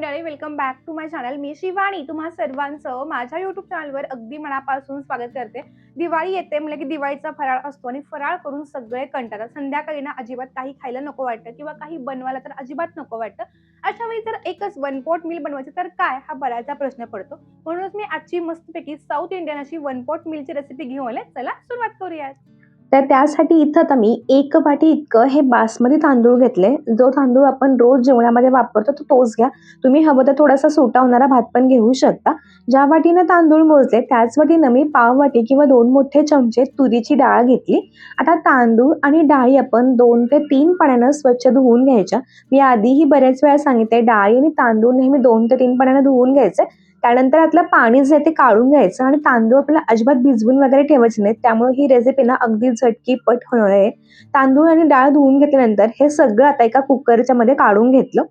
Welcome back to my channel मी शिवानी. तुम्हा सर्वांचं माझ्या युट्यूब चॅनलवर अगदी मनापासून स्वागत करते. दिवाळी येते म्हणजे की दिवाळीचा फराळ असतो आणि फराळ करून सगळे कंटाळतात. संध्याकाळी ना अजिबात काही खायला नको वाटतं किंवा काही बनवायला तर अजिबात नको वाटतं. अशा वेळी जर एकच वन पोट मिल बनवायची तर काय? हा बऱ्याचदा प्रश्न पडतो. म्हणूनच मी आजची मस्तपैकी साऊथ इंडियन अशी वन पोट मिलची रेसिपी घेऊन आले. चला सुरुवात करूयात. तर त्यासाठी इथं आता मी एक वाटी इतकं हे बासमती तांदूळ घेतले. जो तांदूळ आपण रोज जेवणामध्ये वापरतो तो तोच घ्या. तुम्ही हवं तर थोडासा सुटा होणारा भात पण घेऊ शकता. ज्या वाटीनं तांदूळ मोजले त्याच वाटीनं मी पाव वाटी किंवा दोन मोठे चमचे तुरीची डाळ घेतली. आता तांदूळ आणि डाळी आपण दोन ते तीन पाण्यानं स्वच्छ धुवून घ्यायच्या. मी आधीही बऱ्याच वेळा सांगितले डाळी आणि तांदूळ नेहमी दोन ते तीन पाण्यानं धुवून घ्यायचे. त्यानंतर आपलं पाणी जे आहे ते काढून घ्यायचं आणि तांदूळ आपल्याला अजिबात भिजवून वगैरे ठेवायचे नाहीत. त्यामुळे ही रेसिपी ना अगदी झटकी पट होणार आहे. तांदूळ आणि डाळ धुवून घेतल्यानंतर हे सगळं आता एका कुकरच्या मध्ये काढून घेतलं.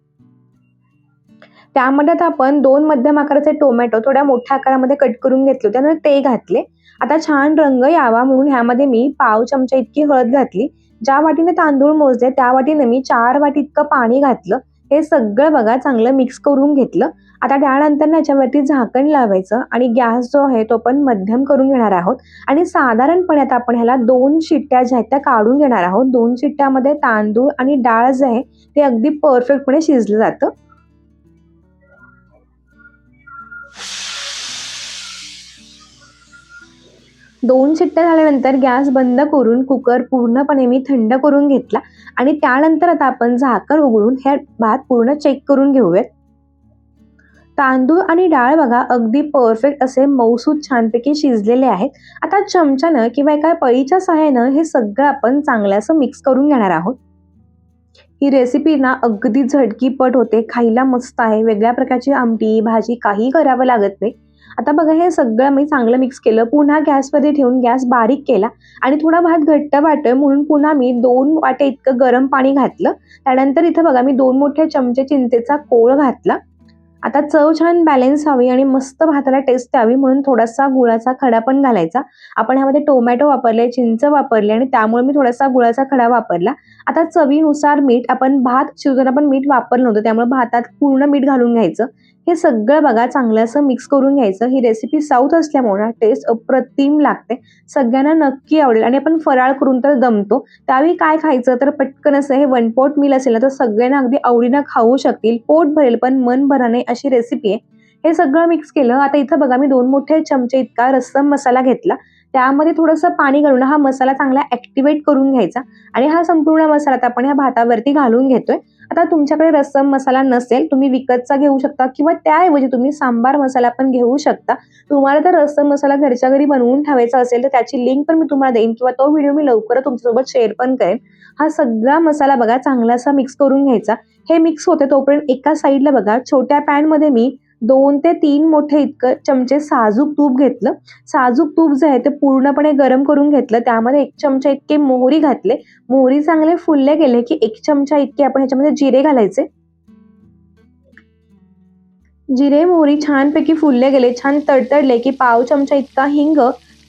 त्यामध्ये आता आपण दोन मध्यम आकाराचे टोमॅटो थोड्या मोठ्या आकारामध्ये कट करून घेतले. त्यानंतर ते घातले. आता छान रंग यावा म्हणून ह्यामध्ये मी पाव चमचा इतकी हळद घातली. ज्या वाटीने तांदूळ मोजले त्या वाटीने मी चार वाटी इतकं पाणी घातलं. हे सगळं बघा चांगलं मिक्स करून घेतलं. आता त्यानंतर ना याच्यावरती झाकण लावायचं आणि गॅस जो आहे तो पण मध्यम करून घेणार आहोत. आणि साधारणपणे आता आपण ह्याला दोन शिट्ट्या ज्या आहेत त्या काढून घेणार आहोत. दोन शिट्ट्यामध्ये तांदूळ आणि डाळ जे आहे ते अगदी परफेक्टपणे शिजलं जातं. दोन शिट्ट्या झाल्यानंतर गॅस बंद करून कुकर पूर्णपणे मी थंड करून घेतला आणि त्यानंतर आता आपण झाकण उघडून हे भात पूर्ण चेक करून घेऊयात. तांदूळ आणि डाळ बघा अगदी परफेक्ट असे मऊसूद छानपैकी शिजलेले आहेत. आता चमच्यानं किंवा एका पळीच्या सहाय्यानं हे सगळं आपण चांगलं असं मिक्स करून घेणार आहोत. ही रेसिपी ना अगदी झटकीपट होते खायला मस्त आहे वेगळ्या प्रकारची आमटी भाजी काही करावं लागत नाही. आता बघा हे सगळं मी चांगलं मिक्स केलं. पुन्हा गॅसमध्ये ठेवून गॅस बारीक केला आणि थोडा भात घट्ट वाटतोय म्हणून पुन्हा मी दोन वाटे इतकं गरम पाणी घातलं. त्यानंतर इथं बघा मी दोन मोठ्या चमचे चिंचेचा कोळ घातला. आता चव छान बॅलेन्स हवी आणि मस्त भाताला टेस्ट द्यावी म्हणून थोडासा गुळाचा खडा पण घालायचा. आपण ह्यामध्ये टोमॅटो वापरले चिंच वापरले आणि त्यामुळे मी थोडासा गुळाचा खडा वापरला. आता चवीनुसार मीठ आपण भात शिजवताना पण मीठ वापरलं नव्हतं त्यामुळे भातात पूर्ण मीठ घालून घ्यायचं. हे सगळं बघा चांगलं असं मिक्स करून घ्यायचं. ही रेसिपी साऊथ असल्यामुळे टेस्ट अप्रतिम लागते. सगळ्यांना नक्की आवडेल. आणि आपण फराळ करून तर दमतो. त्यावेळी काय खायचं तर पटकन असं हे वन पोट मील असेल ना तर सगळ्यांना अगदी आवडीनं खाऊ शकतील. पोट भरेल पण मन भराने अशी रेसिपी आहे. हे सगळं मिक्स केलं. आता इथं बघा मी दोन मोठे चमचे इतका रस्सम मसाला घेतला. त्यामध्ये थोडंसं पाणी घालून हा मसाला चांगला ऍक्टिवेट करून घ्यायचा. आणि हा संपूर्ण मसाला आता आपण ह्या भातावरती घालून घेतोय. आता तुमच्याकडे रस्सम मसाला नसेल तुम्ही विकतचा घेऊ शकता किंवा त्याऐवजी तुम्ही सांबार मसाला पण घेऊ शकता. तुम्हाला जर रस्सम मसाला घरच्या घरी बनवून ठेवायचा असेल तर त्याची लिंक पण मी तुम्हाला देईन किंवा तो व्हिडिओ मी लवकरच तुमच्यासोबत शेअर पण करेन. हा सगळा मसाला बघा चांगला असा मिक्स करून घ्यायचा. हे मिक्स होते तोपर्यंत एका साईडला बघा छोट्या पॅनमध्ये मी दोन ते तीन मोठे इतकं चमचे साजूक तूप घेतलं. साजूक तूप जे आहे ते पूर्णपणे गरम करून घेतलं. त्यामध्ये एक चमचा इतके मोहरी घातले. मोहरी चांगले फुलले गेले की एक चमचा इतके आपण ह्याच्यामध्ये जिरे घालायचे. जिरे मोहरी छानपैकी फुलले गेले. छान तडतडले की पाव चमचा इतका हिंग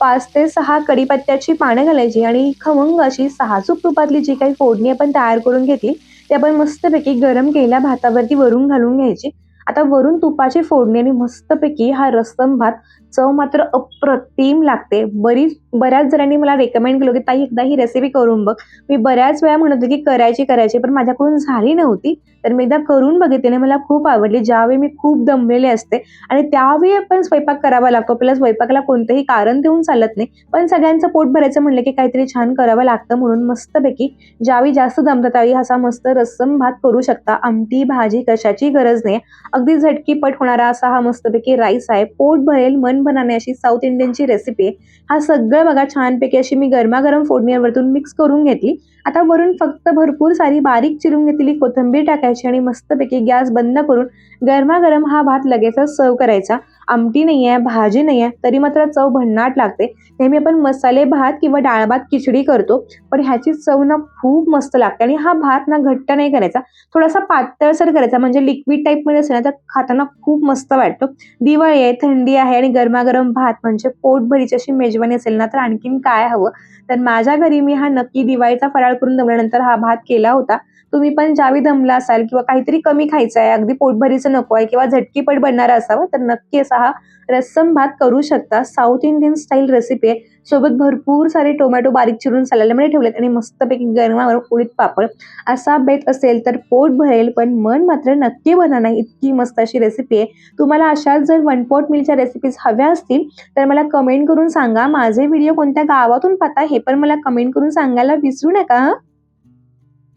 पाच ते सहा कडीपत्त्याची पानं घालायची आणि खमंग अशी साजूक तुपातली जी काही फोडणी आपण तयार करून घेतली ते आपण मस्तपैकी गरम केलेल्या भातावरती वरून घालून घ्यायची. आता वरून तुपाची फोडणी आणि मस्तपैकी हा रस्सम भात चव मात्र अप्रतिम लागते. बरीच बऱ्याच जणांनी मला रेकमेंड केलं की ताई एकदा ही रेसिपी करून बघ. मी बऱ्याच वेळा म्हणत होते की करायची करायची पण माझ्याकडून झाली नव्हती. तर मी एकदा करून बघितली आणि मला खूप आवडली. ज्यावेळी मी खूप दमलेले असते आणि त्यावेळी आपण स्वयंपाक करावा लागतो. आपल्याला स्वयंपाकाला कोणतंही कारण देऊन चालत नाही. पण सगळ्यांचं पोट भरायचं म्हणलं की काहीतरी छान करावं लागतं म्हणून मस्तपैकी ज्यावेळी जास्त दमतं त्यावेळी असा मस्त रस्सम भात करू शकता. आमटी भाजी कशाची गरज नाही. अगदी झटकीपट होणारा असा हा मस्तपैकी राईस आहे. पोट भरेल मन बनाने अशी साऊथ इंडियनची रेसिपी आहे. हा सगळं बघा छानपैकी अशी मी गरमागरम फोडणीवरतून मिक्स करून घेतली. आता वरून फक्त भरपूर सारी बारीक चिरून घेतलेली कोथिंबीर टाकायची आणि मस्तपैकी गॅस बंद करून गरमागरम हा भात लगेचच सर्व करायचा. आमटी नाही आहे भाजी नाही आहे तरी मात्र चव भन्नाट लागते. नेहमी आपण मसाले भात किंवा डाळ भात खिचडी करतो पण ह्याची चव ना खूप मस्त लागते आणि हा भात ना घट्ट नाही करायचा. थोडासा पातळसर करायचा म्हणजे लिक्विड टाईपमध्ये असेल ना तर खाताना खूप मस्त वाटतो. दिवाळी आहे थंडी आहे आणि गरमागरम भात म्हणजे पोटभरीची अशी मेजवानी असेल ना तर आणखीन काय हवं? तर माझ्या घरी मी हा नक्की दिवाळीचा फराळ करून दमल्यानंतर हा भात केला होता. तुम्ही पण ज्यावेळी दमला असाल किंवा काहीतरी कमी खायचं आहे अगदी पोटभरीचं नको आहे किंवा झटकीपट बनणारा असावा तर नक्की असा हा रस्सम भात करू शकता. साऊथ इंडियन स्टाईल रेसिपी आहे. सोबत भरपूर सारे टोमॅटो बारीक चिरून सलाडमध्ये ठेवलेत आणि मस्तपैकी गरमागरम उडीद पापड. असा बेत असेल तर पोट भरेल पण मन मात्र नक्की भरणार नाही. इतकी मस्त अशी रेसिपी आहे. तुम्हाला अशाच जर वन पॉट मिलच्या रेसिपीज हव्या असतील तर मला कमेंट करून सांगा. माझे व्हिडिओ कोणत्या गावातून पाहता हे पण मला कमेंट करून सांगायला विसरू नका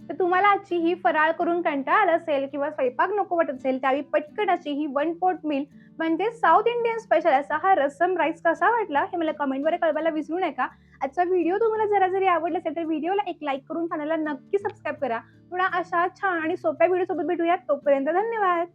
तर तुम्हाला आजची ही फराळ करून कंटाळ आला असेल किंवा स्वयंपाक नको वाटत असेल त्यावेळी पटकन अशी ही वन पोट मील म्हणजे साऊथ इंडियन स्पेशल असा हा रसम राईस कसा वाटला हे मला कमेंटवर कळवायला विसरू नका. आजचा व्हिडिओ तुम्हाला जरा जरी आवडला असेल तर व्हिडिओला एक लाईक करून चॅनलला नक्की सबस्क्राईब करा. पुन्हा अशा छान आणि सोप्या व्हिडिओसोबत भेटूयात. तोपर्यंत धन्यवाद.